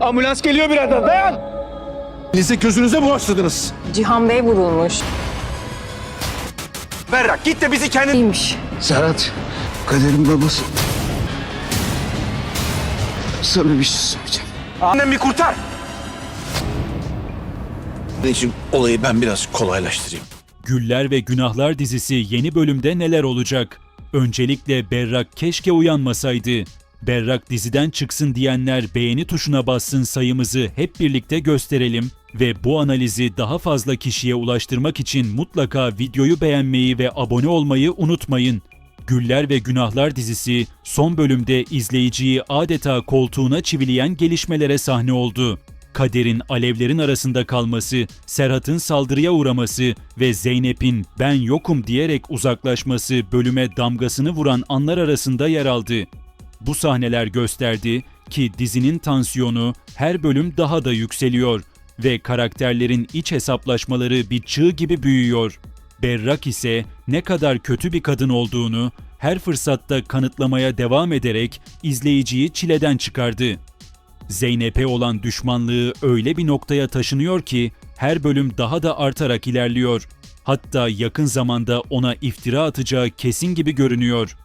Ambulans geliyor birazdan dayan. Elinize gözünüze bulaştırdınız. Cihan Bey vurulmuş. Berrak git de bizi kendin... İyiymiş. Serhat, Kader'in babası. Sana bir şey söyleyeceğim. Annem bir kurtar. için olayı ben biraz kolaylaştırayım. Güller ve Günahlar dizisi yeni bölümde neler olacak? Öncelikle Berrak keşke uyanmasaydı. Berrak diziden çıksın diyenler beğeni tuşuna bassın sayımızı hep birlikte gösterelim ve bu analizi daha fazla kişiye ulaştırmak için mutlaka videoyu beğenmeyi ve abone olmayı unutmayın. Güller ve Günahlar dizisi son bölümde izleyiciyi adeta koltuğuna çivileyen gelişmelere sahne oldu. Kader'in alevlerin arasında kalması, Serhat'ın saldırıya uğraması ve Zeynep'in ben yokum diyerek uzaklaşması bölüme damgasını vuran anlar arasında yer aldı. Bu sahneler gösterdi ki dizinin tansiyonu her bölüm daha da yükseliyor ve karakterlerin iç hesaplaşmaları bir çığ gibi büyüyor. Berrak ise ne kadar kötü bir kadın olduğunu her fırsatta kanıtlamaya devam ederek izleyiciyi çileden çıkardı. Zeynep'e olan düşmanlığı öyle bir noktaya taşınıyor ki her bölüm daha da artarak ilerliyor. Hatta yakın zamanda ona iftira atacağı kesin gibi görünüyor.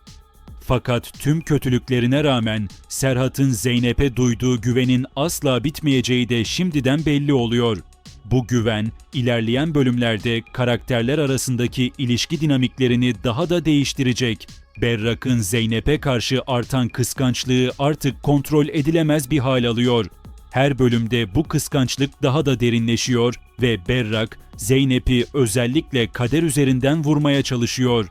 Fakat tüm kötülüklerine rağmen Serhat'ın Zeynep'e duyduğu güvenin asla bitmeyeceği de şimdiden belli oluyor. Bu güven ilerleyen bölümlerde karakterler arasındaki ilişki dinamiklerini daha da değiştirecek. Berrak'ın Zeynep'e karşı artan kıskançlığı artık kontrol edilemez bir hal alıyor. Her bölümde bu kıskançlık daha da derinleşiyor ve Berrak Zeynep'i özellikle kader üzerinden vurmaya çalışıyor.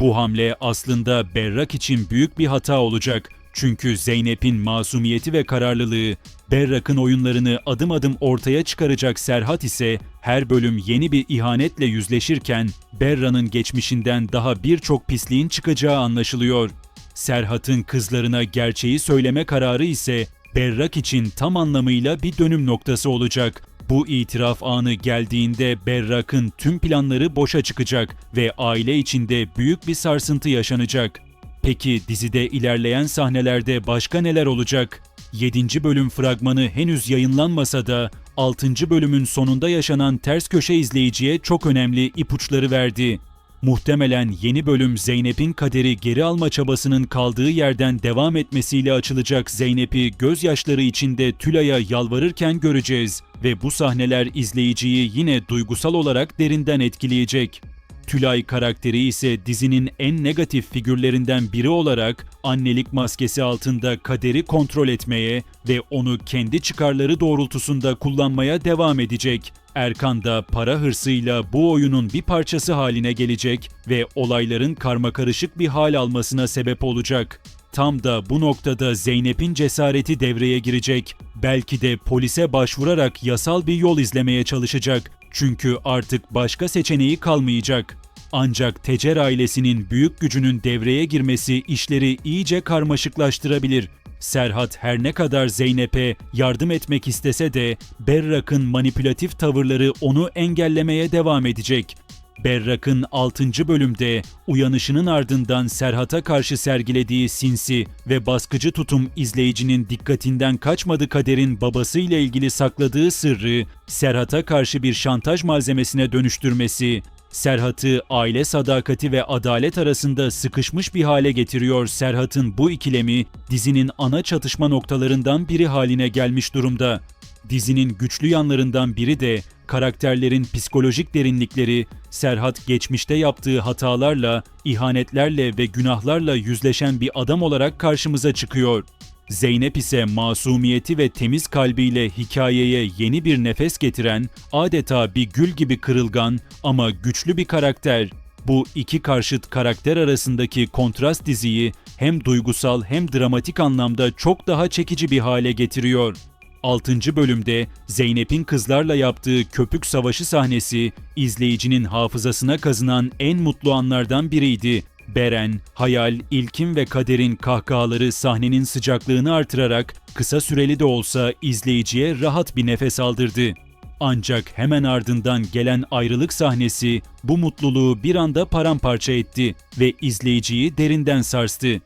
Bu hamle aslında Berrak için büyük bir hata olacak. Çünkü Zeynep'in masumiyeti ve kararlılığı, Berrak'ın oyunlarını adım adım ortaya çıkaracak Serhat ise her bölüm yeni bir ihanetle yüzleşirken Berra'nın geçmişinden daha birçok pisliğin çıkacağı anlaşılıyor. Serhat'ın kızlarına gerçeği söyleme kararı ise Berrak için tam anlamıyla bir dönüm noktası olacak. Bu itiraf anı geldiğinde Berrak'ın tüm planları boşa çıkacak ve aile içinde büyük bir sarsıntı yaşanacak. Peki dizide ilerleyen sahnelerde başka neler olacak? 7. bölüm fragmanı henüz yayınlanmasa da 6. bölümün sonunda yaşanan ters köşe izleyiciye çok önemli ipuçları verdi. Muhtemelen yeni bölüm Zeynep'in kaderi geri alma çabasının kaldığı yerden devam etmesiyle açılacak Zeynep'i gözyaşları içinde Tülay'a yalvarırken göreceğiz ve bu sahneler izleyiciyi yine duygusal olarak derinden etkileyecek. Tülay karakteri ise dizinin en negatif figürlerinden biri olarak annelik maskesi altında kaderi kontrol etmeye ve onu kendi çıkarları doğrultusunda kullanmaya devam edecek. Erkan da para hırsıyla bu oyunun bir parçası haline gelecek ve olayların karmakarışık bir hal almasına sebep olacak. Tam da bu noktada Zeynep'in cesareti devreye girecek. Belki de polise başvurarak yasal bir yol izlemeye çalışacak. Çünkü artık başka seçeneği kalmayacak. Ancak Tecer ailesinin büyük gücünün devreye girmesi işleri iyice karmaşıklaştırabilir. Serhat her ne kadar Zeynep'e yardım etmek istese de Berrak'ın manipülatif tavırları onu engellemeye devam edecek. Berrak'ın 6. bölümde uyanışının ardından Serhat'a karşı sergilediği sinsi ve baskıcı tutum izleyicinin dikkatinden kaçmadı kaderin babasıyla ilgili sakladığı sırrı Serhat'a karşı bir şantaj malzemesine dönüştürmesi, Serhat'ı aile sadakati ve adalet arasında sıkışmış bir hale getiriyor. Serhat'ın bu ikilemi dizinin ana çatışma noktalarından biri haline gelmiş durumda. Dizinin güçlü yanlarından biri de karakterlerin psikolojik derinlikleri, Serhat geçmişte yaptığı hatalarla, ihanetlerle ve günahlarla yüzleşen bir adam olarak karşımıza çıkıyor. Zeynep ise masumiyeti ve temiz kalbiyle hikayeye yeni bir nefes getiren, adeta bir gül gibi kırılgan ama güçlü bir karakter. Bu iki karşıt karakter arasındaki kontrast diziyi hem duygusal hem dramatik anlamda çok daha çekici bir hale getiriyor. 6. bölümde Zeynep'in kızlarla yaptığı köpük savaşı sahnesi izleyicinin hafızasına kazınan en mutlu anlardan biriydi. Beren, Hayal, İlkin ve Kader'in kahkahaları sahnenin sıcaklığını artırarak kısa süreli de olsa izleyiciye rahat bir nefes aldırdı. Ancak hemen ardından gelen ayrılık sahnesi bu mutluluğu bir anda paramparça etti ve izleyiciyi derinden sarstı.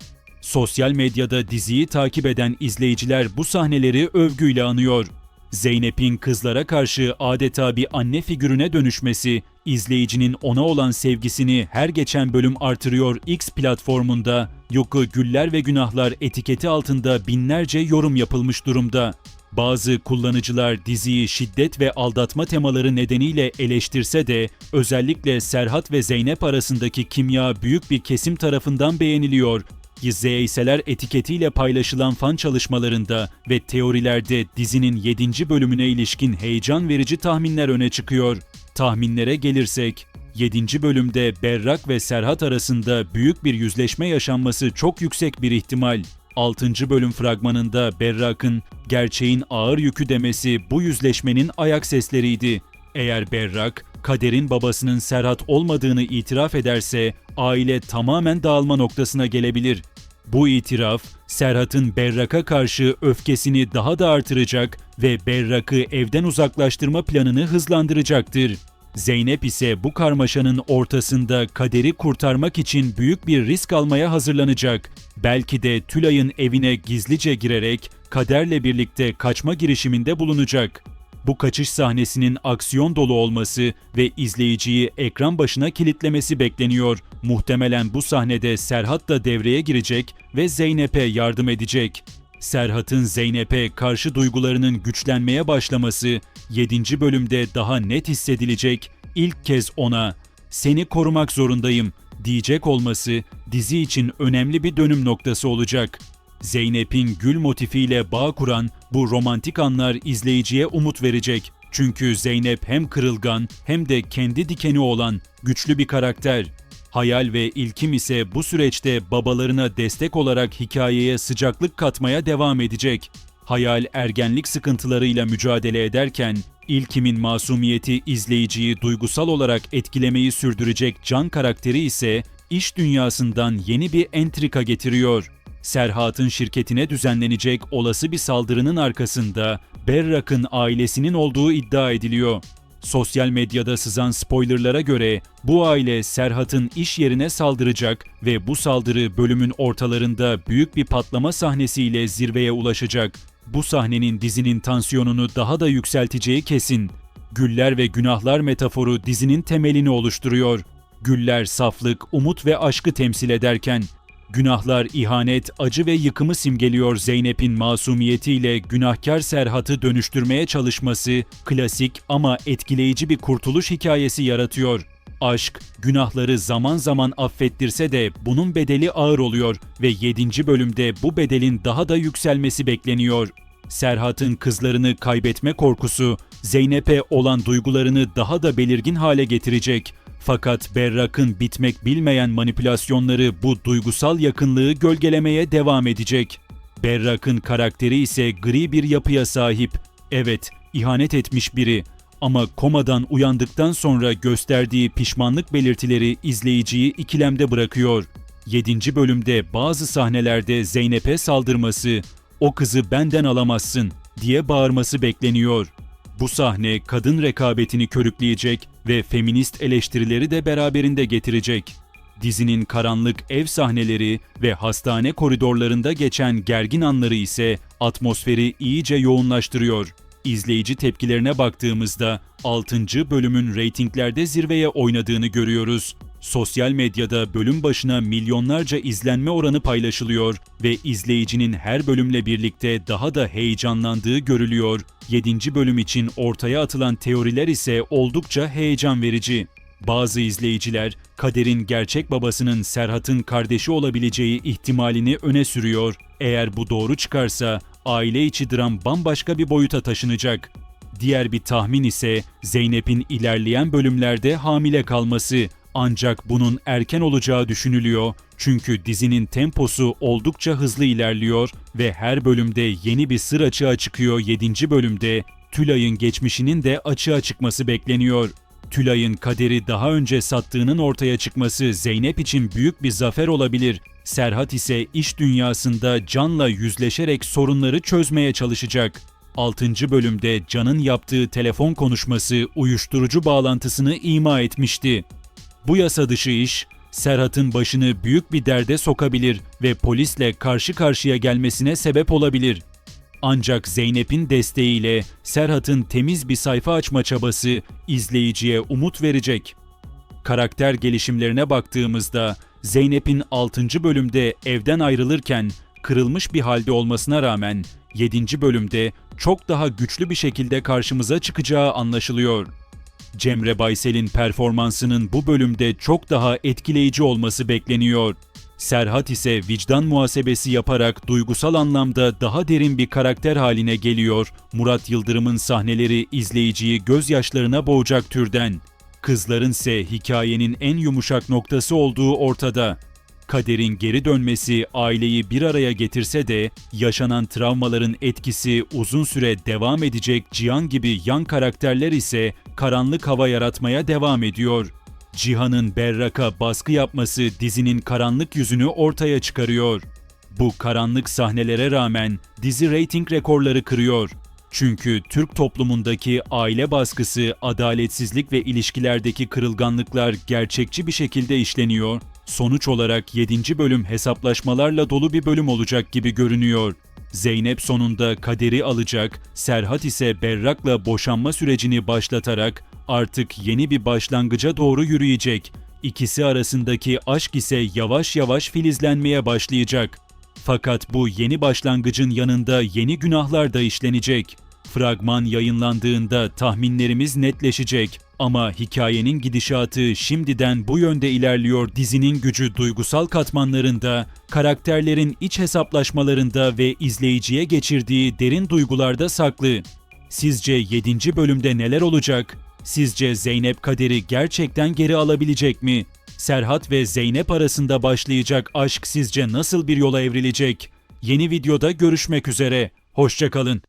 Sosyal medyada diziyi takip eden izleyiciler bu sahneleri övgüyle anıyor. Zeynep'in kızlara karşı adeta bir anne figürüne dönüşmesi, izleyicinin ona olan sevgisini her geçen bölüm artırıyor X platformunda, Yoku Güller ve Günahlar etiketi altında binlerce yorum yapılmış durumda. Bazı kullanıcılar diziyi şiddet ve aldatma temaları nedeniyle eleştirse de özellikle Serhat ve Zeynep arasındaki kimya büyük bir kesim tarafından beğeniliyor. Zeyseler etiketiyle paylaşılan fan çalışmalarında ve teorilerde dizinin 7. bölümüne ilişkin heyecan verici tahminler öne çıkıyor. Tahminlere gelirsek, 7. bölümde Berrak ve Serhat arasında büyük bir yüzleşme yaşanması çok yüksek bir ihtimal. 6. bölüm fragmanında Berrak'ın gerçeğin ağır yükü demesi bu yüzleşmenin ayak sesleriydi. Eğer Berrak, Kader'in babasının Serhat olmadığını itiraf ederse aile tamamen dağılma noktasına gelebilir. Bu itiraf, Serhat'ın Berrak'a karşı öfkesini daha da artıracak ve Berrak'ı evden uzaklaştırma planını hızlandıracaktır. Zeynep ise bu karmaşanın ortasında kaderi kurtarmak için büyük bir risk almaya hazırlanacak. Belki de Tülay'ın evine gizlice girerek kaderle birlikte kaçma girişiminde bulunacak. Bu kaçış sahnesinin aksiyon dolu olması ve izleyiciyi ekran başına kilitlemesi bekleniyor. Muhtemelen bu sahnede Serhat da devreye girecek ve Zeynep'e yardım edecek. Serhat'ın Zeynep'e karşı duygularının güçlenmeye başlaması 7. bölümde daha net hissedilecek. İlk kez ona "Seni korumak zorundayım." diyecek olması dizi için önemli bir dönüm noktası olacak. Zeynep'in gül motifiyle bağ kuran bu romantik anlar izleyiciye umut verecek. Çünkü Zeynep hem kırılgan hem de kendi dikeni olan güçlü bir karakter. Hayal ve İlkim ise bu süreçte babalarına destek olarak hikayeye sıcaklık katmaya devam edecek. Hayal ergenlik sıkıntılarıyla mücadele ederken İlkim'in masumiyeti izleyiciyi duygusal olarak etkilemeyi sürdürecek Can karakteri ise iş dünyasından yeni bir entrika getiriyor. Serhat'ın şirketine düzenlenecek olası bir saldırının arkasında Berrak'ın ailesinin olduğu iddia ediliyor. Sosyal medyada sızan spoilerlara göre bu aile Serhat'ın iş yerine saldıracak ve bu saldırı bölümün ortalarında büyük bir patlama sahnesiyle zirveye ulaşacak. Bu sahnenin dizinin tansiyonunu daha da yükselteceği kesin. Güller ve günahlar metaforu dizinin temelini oluşturuyor. Güller saflık, umut ve aşkı temsil ederken Günahlar ihanet, acı ve yıkımı simgeliyor Zeynep'in masumiyetiyle günahkar Serhat'ı dönüştürmeye çalışması klasik ama etkileyici bir kurtuluş hikayesi yaratıyor. Aşk, günahları zaman zaman affettirse de bunun bedeli ağır oluyor ve 7. bölümde bu bedelin daha da yükselmesi bekleniyor. Serhat'ın kızlarını kaybetme korkusu, Zeynep'e olan duygularını daha da belirgin hale getirecek. Fakat Berrak'ın bitmek bilmeyen manipülasyonları bu duygusal yakınlığı gölgelemeye devam edecek. Berrak'ın karakteri ise gri bir yapıya sahip. Evet, ihanet etmiş biri ama komadan uyandıktan sonra gösterdiği pişmanlık belirtileri izleyiciyi ikilemde bırakıyor. 7. bölümde bazı sahnelerde Zeynep'e saldırması, "O kızı benden alamazsın." diye bağırması bekleniyor. Bu sahne kadın rekabetini körükleyecek ve feminist eleştirileri de beraberinde getirecek. Dizinin karanlık ev sahneleri ve hastane koridorlarında geçen gergin anları ise atmosferi iyice yoğunlaştırıyor. İzleyici tepkilerine baktığımızda 6. bölümün reytinglerde zirveye oynadığını görüyoruz. Sosyal medyada bölüm başına milyonlarca izlenme oranı paylaşılıyor ve izleyicinin her bölümle birlikte daha da heyecanlandığı görülüyor. 7. bölüm için ortaya atılan teoriler ise oldukça heyecan verici. Bazı izleyiciler Kader'in gerçek babasının Serhat'ın kardeşi olabileceği ihtimalini öne sürüyor. Eğer bu doğru çıkarsa aile içi dram bambaşka bir boyuta taşınacak. Diğer bir tahmin ise Zeynep'in ilerleyen bölümlerde hamile kalması. Ancak bunun erken olacağı düşünülüyor. Çünkü dizinin temposu oldukça hızlı ilerliyor ve her bölümde yeni bir sır açığa çıkıyor 7. bölümde. Tülay'ın geçmişinin de açığa çıkması bekleniyor. Tülay'ın kaderi daha önce sattığının ortaya çıkması Zeynep için büyük bir zafer olabilir. Serhat ise iş dünyasında Can'la yüzleşerek sorunları çözmeye çalışacak. 6. bölümde Can'ın yaptığı telefon konuşması uyuşturucu bağlantısını ima etmişti. Bu yasa dışı iş Serhat'ın başını büyük bir derde sokabilir ve polisle karşı karşıya gelmesine sebep olabilir. Ancak Zeynep'in desteğiyle Serhat'ın temiz bir sayfa açma çabası izleyiciye umut verecek. Karakter gelişimlerine baktığımızda Zeynep'in 6. bölümde evden ayrılırken kırılmış bir halde olmasına rağmen 7. bölümde çok daha güçlü bir şekilde karşımıza çıkacağı anlaşılıyor. Cemre Baysel'in performansının bu bölümde çok daha etkileyici olması bekleniyor. Serhat ise vicdan muhasebesi yaparak duygusal anlamda daha derin bir karakter haline geliyor. Murat Yıldırım'ın sahneleri izleyiciyi gözyaşlarına boğacak türden. Kızların ise hikayenin en yumuşak noktası olduğu ortada. Kaderin geri dönmesi aileyi bir araya getirse de yaşanan travmaların etkisi uzun süre devam edecek Cihan gibi yan karakterler ise karanlık hava yaratmaya devam ediyor. Cihan'ın Berrak'a baskı yapması dizinin karanlık yüzünü ortaya çıkarıyor. Bu karanlık sahnelere rağmen dizi reyting rekorları kırıyor. Çünkü Türk toplumundaki aile baskısı, adaletsizlik ve ilişkilerdeki kırılganlıklar gerçekçi bir şekilde işleniyor. Sonuç olarak 7. bölüm hesaplaşmalarla dolu bir bölüm olacak gibi görünüyor. Zeynep sonunda kaderi alacak, Serhat ise Berrak'la boşanma sürecini başlatarak artık yeni bir başlangıca doğru yürüyecek. İkisi arasındaki aşk ise yavaş yavaş filizlenmeye başlayacak. Fakat bu yeni başlangıcın yanında yeni günahlar da işlenecek. Fragman yayınlandığında tahminlerimiz netleşecek ama hikayenin gidişatı şimdiden bu yönde ilerliyor. Dizinin gücü duygusal katmanlarında, karakterlerin iç hesaplaşmalarında ve izleyiciye geçirdiği derin duygularda saklı. Sizce 7. bölümde neler olacak? Sizce Zeynep Kader'i gerçekten geri alabilecek mi? Serhat ve Zeynep arasında başlayacak aşk sizce nasıl bir yola evrilecek? Yeni videoda görüşmek üzere. Hoşçakalın.